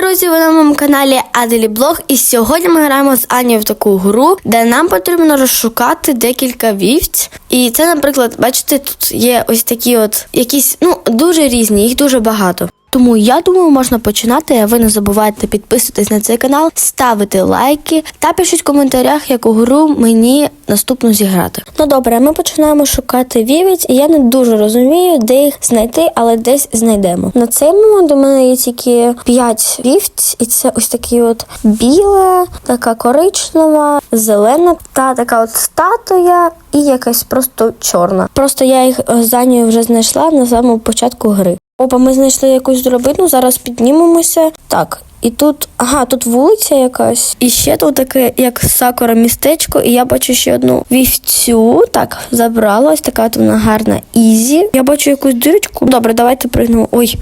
друзі! Ви на моєму каналі Аделі Блог. І сьогодні ми граємо з Анією в таку гру, де нам потрібно розшукати декілька вівць. І це, наприклад, бачите, тут є ось такі от якісь, ну, дуже різні, їх дуже багато. Тому я думаю, можна починати. Ви не забувайте підписуватись на цей канал, ставити лайки та пишіть в коментарях, яку гру мені наступно зіграти. Ну добре, ми починаємо шукати вівець, і я не дуже розумію, де їх знайти, але десь знайдемо. На цей момент у мене є тільки 5 вівць, і це ось такі от біла, така коричнева, зелена та така от статуя і якась просто чорна. Просто я їх е, з вже знайшла на самому початку гри. Опа, ми знайшли якусь драбину, зараз піднімемося. Так, і тут, ага, тут вулиця якась. І ще тут таке, як сакура містечко, і я бачу ще одну вівцю. Так, забрала, ось така от вона гарна ізі. Я бачу якусь дирочку. Добре, давайте пригнемо. Ой,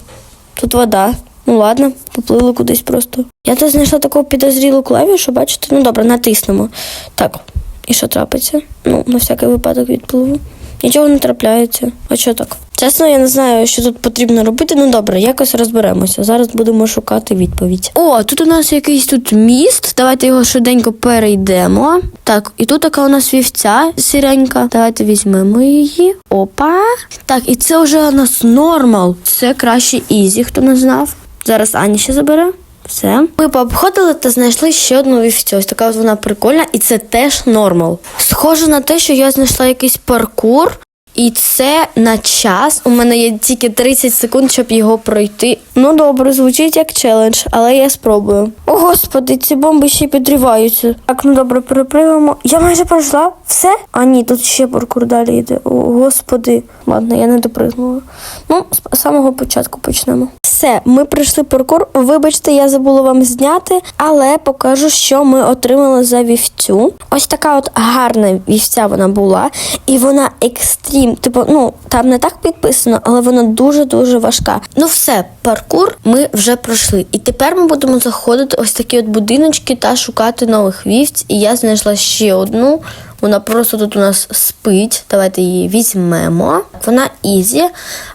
тут вода. Ну ладно, поплили кудись просто. Я тут знайшла таку підозрілу клавішу, бачите? Ну добре, натиснемо. Так, і що трапиться? Ну, на всякий випадок відпливу. Нічого не трапляється. А що так? Чесно, я не знаю, що тут потрібно робити. Ну добре, якось розберемося. Зараз будемо шукати відповідь. О, тут у нас якийсь тут міст. Давайте його швиденько перейдемо. Так, і тут така у нас вівця сіренька. Давайте візьмемо її. Опа. Так, і це вже у нас нормал. Це краще ізі, хто не знав. Зараз Аня ще забере. Все. Ми пообходили та знайшли ще одну вівцю. Ось така от вона прикольна, і це теж нормал. Схоже на те, що я знайшла якийсь паркур. І це на час. У мене є тільки 30 секунд, щоб його пройти. Ну добре, звучить як челендж, але я спробую. О, господи, ці бомби ще й підриваються. Так, ну добре, переприваємо. Я майже пройшла. Все? А ні, тут ще паркур далі йде. О, господи. Ладно, я не допригнула. Ну, з самого початку почнемо. Все, ми пройшли паркур. Вибачте, я забула вам зняти, але покажу, що ми отримали за вівцю. Ось така от гарна вівця вона була, і вона екстрім. Типу, ну там не так підписано, але вона дуже-дуже важка. Ну все, паркур ми вже пройшли. І тепер ми будемо заходити ось такі от будиночки та шукати нових вівць. І я знайшла ще одну. Вона просто тут у нас спить. Давайте її візьмемо. Вона ізі,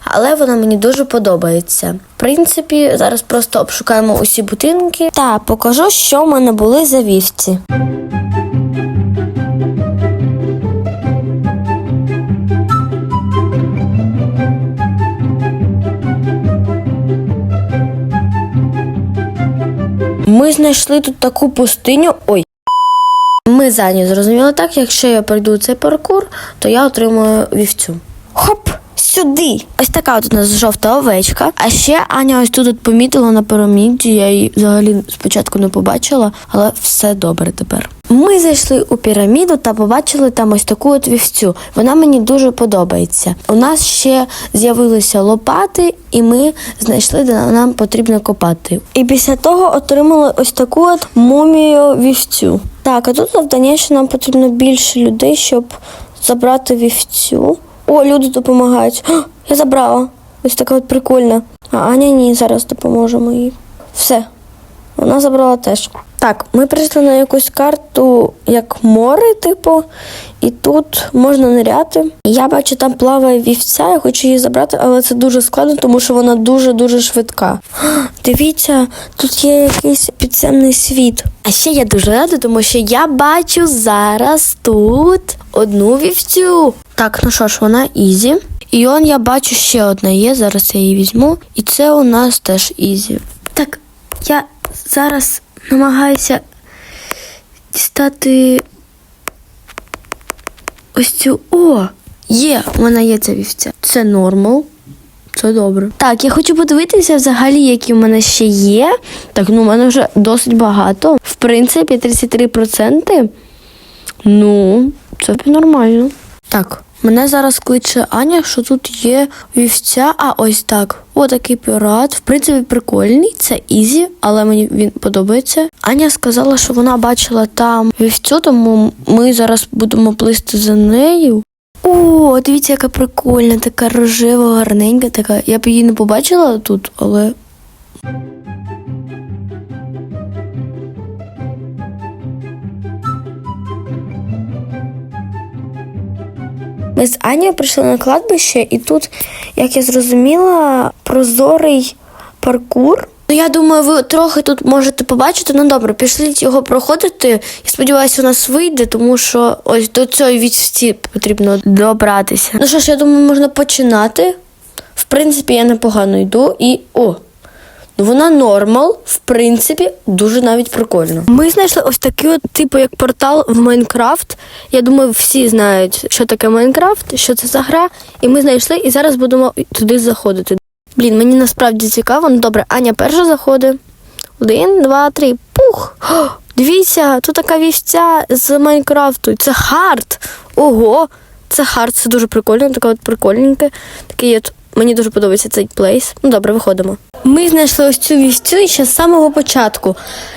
але вона мені дуже подобається. В принципі, зараз просто обшукаємо усі будинки та покажу, що в мене були за вівці. Ми знайшли тут таку пустиню. Ой. Ми зані зрозуміли так, якщо я пройду цей паркур, то я отримую вівцю. Сюди! Ось така от у нас жовта овечка. А ще Аня ось тут от помітила на піраміді. Я її взагалі спочатку не побачила, але все добре тепер. Ми зайшли у піраміду та побачили там ось таку от вівцю. Вона мені дуже подобається. У нас ще з'явилися лопати, і ми знайшли, де нам потрібно копати. І після того отримали ось таку от мумію вівцю. Так, а тут завдання, що нам потрібно більше людей, щоб забрати вівцю. О, люди допомагають. Я забрала. Ось така от прикольна. А Аня ні, зараз допоможемо їй. Все. Вона забрала теж. Так, ми прийшли на якусь карту, як море, типу, і тут можна ниряти. Я бачу, там плаває вівця, я хочу її забрати, але це дуже складно, тому що вона дуже-дуже швидка. Дивіться, тут є якийсь підземний світ. А ще я дуже рада, тому що я бачу зараз тут одну вівцю. Так, ну що ж, вона ізі. І он я бачу ще одна є. Зараз я її візьму. І це у нас теж ізі. Так, я зараз намагаюся дістати ось цю. О! Є, у мене є ця вівця. Це нормал. Це добре. Так, я хочу подивитися взагалі, які в мене ще є. Так, ну в мене вже досить багато. В принципі, 33%. Ну, це нормально. Так, мене зараз кличе Аня, що тут є вівця, а ось так. О, такий пірат. В принципі, прикольний, це ізі, але мені він подобається. Аня сказала, що вона бачила там вівцю, тому ми зараз будемо плисти за нею. О, дивіться, яка прикольна, така рожева, гарненька, така. Я б її не побачила тут, але. Ми з Анією прийшли на кладбище, і тут, як я зрозуміла, прозорий паркур. Ну, я думаю, ви трохи тут можете побачити. Ну добре, пішліть його проходити. Я сподіваюся, у нас вийде, тому що ось до цієї відсті потрібно добратися. Ну що ж, я думаю, можна починати. В принципі, я непогано йду і. О! Вона нормал, в принципі, дуже навіть прикольно. Ми знайшли ось такий от, типу, як портал в Майнкрафт. Я думаю, всі знають, що таке Майнкрафт, що це за гра. І ми знайшли, і зараз будемо туди заходити. Блін, мені насправді цікаво. Ну добре, Аня перша заходить. Один, два, три. Пух! О, дивіться, тут така вівця з Майнкрафту. Це хард. Ого! Це хард, це дуже прикольно, таке от прикольненьке. Такий от. Мені дуже подобається цей плейс. Ну добре, виходимо. Ми знайшли ось цю вівцю ще з самого початку.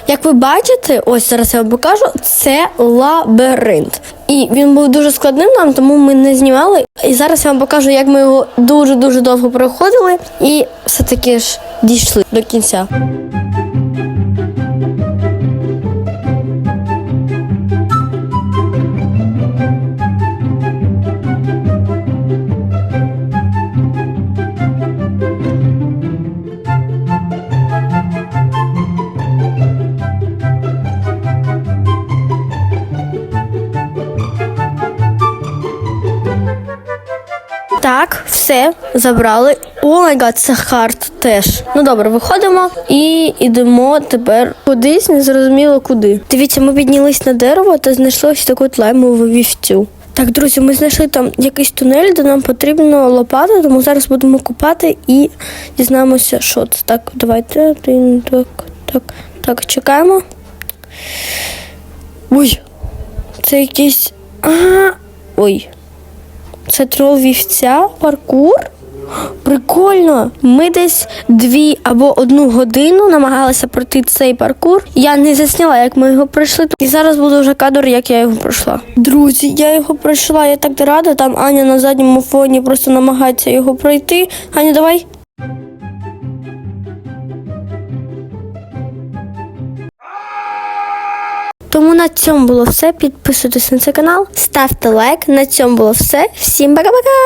Як ви бачите, ось зараз я вам покажу, це лабіринт. І він був дуже складним нам, тому ми не знімали. І зараз я вам покажу, як ми його дуже-дуже довго проходили і все-таки ж дійшли до кінця. Все, забрали. О май це хард теж. Ну добре, виходимо і йдемо тепер кудись, незрозуміло куди. Дивіться, ми піднялись на дерево та знайшли ось таку лаймову вівцю. Так, друзі, ми знайшли там якийсь тунель, де нам потрібно лопата, тому зараз будемо купати і дізнаємося, що це. Так, давайте. Так, так, так, чекаємо. Ой, це якийсь. Ага. Ой. Це трол вівця, паркур. Прикольно. Ми десь дві або одну годину намагалися пройти цей паркур. Я не засняла, як ми його пройшли. І зараз буде вже кадр, як я його пройшла. Друзі, я його пройшла, я так рада. Там Аня на задньому фоні просто намагається його пройти. Аня, давай. Тому на цьому було все. Підписуйтесь на цей канал, ставте лайк. На цьому було все. Всім пока-пока!